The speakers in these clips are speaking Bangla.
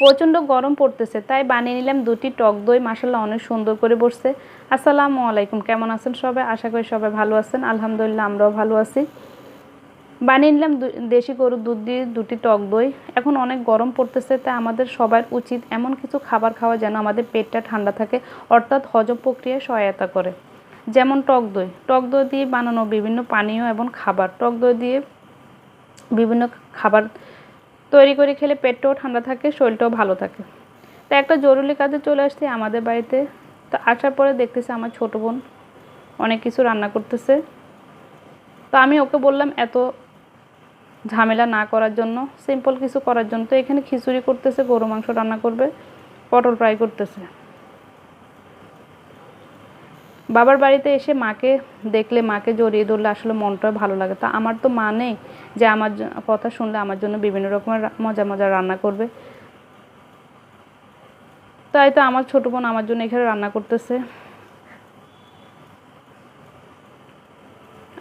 প্রচণ্ড গরম পড়তেছে, তাই বানিয়ে নিলাম দুটি টক দই। মাসাল্লাহ অনেক সুন্দর করে বসছে। আসসালামু আলাইকুম, কেমন আছেন সবাই? আশা করি সবাই ভালো আছেন। আলহামদুলিল্লাহ, আমরাও ভালো আছি। বানিয়ে নিলাম দেশি গরুর দুধ দিয়ে দুটি টক দই। এখন অনেক গরম পড়তেছে, তাই আমাদের সবার উচিত এমন কিছু খাবার খাওয়া যেন আমাদের পেটটা ঠান্ডা থাকে, অর্থাৎ হজম প্রক্রিয়ায় সহায়তা করে। যেমন টক দই। টক দই দিয়ে বানানো বিভিন্ন পানীয় এবং খাবার। টক দই দিয়ে বিভিন্ন খাবার তৈরি করে খেলে পেটটাও ঠান্ডা থাকে, শরীরটাও ভালো থাকে। তো একটা জরুরি কাজে চলে আসছি আমাদের বাড়িতে। তো আসার পরে দেখতেছি আমার ছোটো বোন অনেক কিছু রান্না করতেছে। তো আমি ওকে বললাম, এত ঝামেলা না করার জন্য সিম্পল কিছু করার জন্য। তো এখানে খিচুড়ি করতেছে, গরু মাংস রান্না করবে, পটল ফ্রাই করতেছে। বাবার বাড়িতে এসে মাকে দেখলে, মাকে জড়িয়ে ধরলে আসলে মনটা ভালো লাগে। তা আমার তো মা নেই যে আমার কথা শুনলে আমার জন্য বিভিন্ন রকমের মজা মজা রান্না করবে। তাই তো আমার ছোটো বোন আমার জন্য এখানে রান্না করতেছে।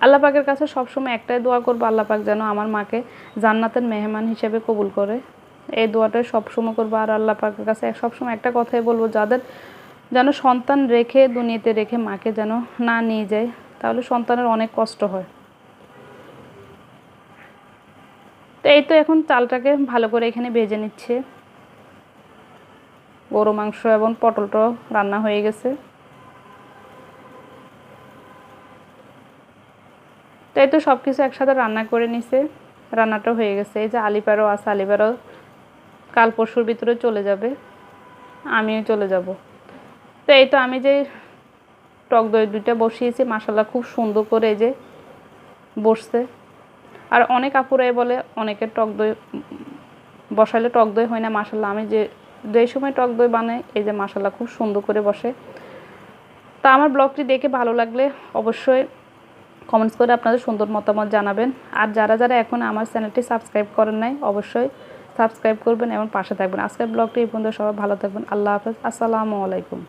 আল্লাহ পাকের কাছে সবসময় একটাই দোয়া করব, আল্লাহ পাক যেন আমার মাকে জান্নাতের মেহমান হিসেবে কবুল করে। এই দোয়াটাই সবসময় করব আর আল্লাহ পাকের কাছে সবসময় একটা কথাই বলব, যাদের যেন সন্তান রেখে, দুনিয়াতে রেখে মাকে যেন না নিয়ে যায়, তাহলে সন্তানের অনেক কষ্ট হয়। তো এই তো এখন চালটাকে ভালো করে এখানে ভেজে নিচ্ছে। গরু, মাংস এবং পটলটাও রান্না হয়ে গেছে। তো এই তো সব কিছু একসাথে রান্না করে নিছে, রান্নাটা হয়ে গেছে। এই যে আলিপারও আছে, আলিপারও কাল পরশুর ভিতরে চলে যাবে, আমিও চলে যাব। তো এই তো আমি যে টক দই দুইটা বসিয়েছি মাসাল্লাহ খুব সুন্দর করে এই যে বসছে। আর অনেক আপুরাই বলে অনেকের টক দই বসালে টক দই হয় না মাসাল্লাহ আমি যে যেই সময় টক দই বানাই, এই যে মাসাল্লাহ খুব সুন্দর করে বসে। তা আমার ব্লগটি দেখে ভালো লাগলে অবশ্যই কমেন্টস করে আপনাদের সুন্দর মতামত জানাবেন। আর যারা যারা এখন আমার চ্যানেলটি সাবস্ক্রাইব করেন নাই, অবশ্যই সাবস্ক্রাইব করবেন এবং পাশে থাকবেন। আজকের ব্লগটি এই পর্যন্ত, সবাই ভালো থাকবেন। আল্লাহ হাফেজ। আসসালামু আলাইকুম।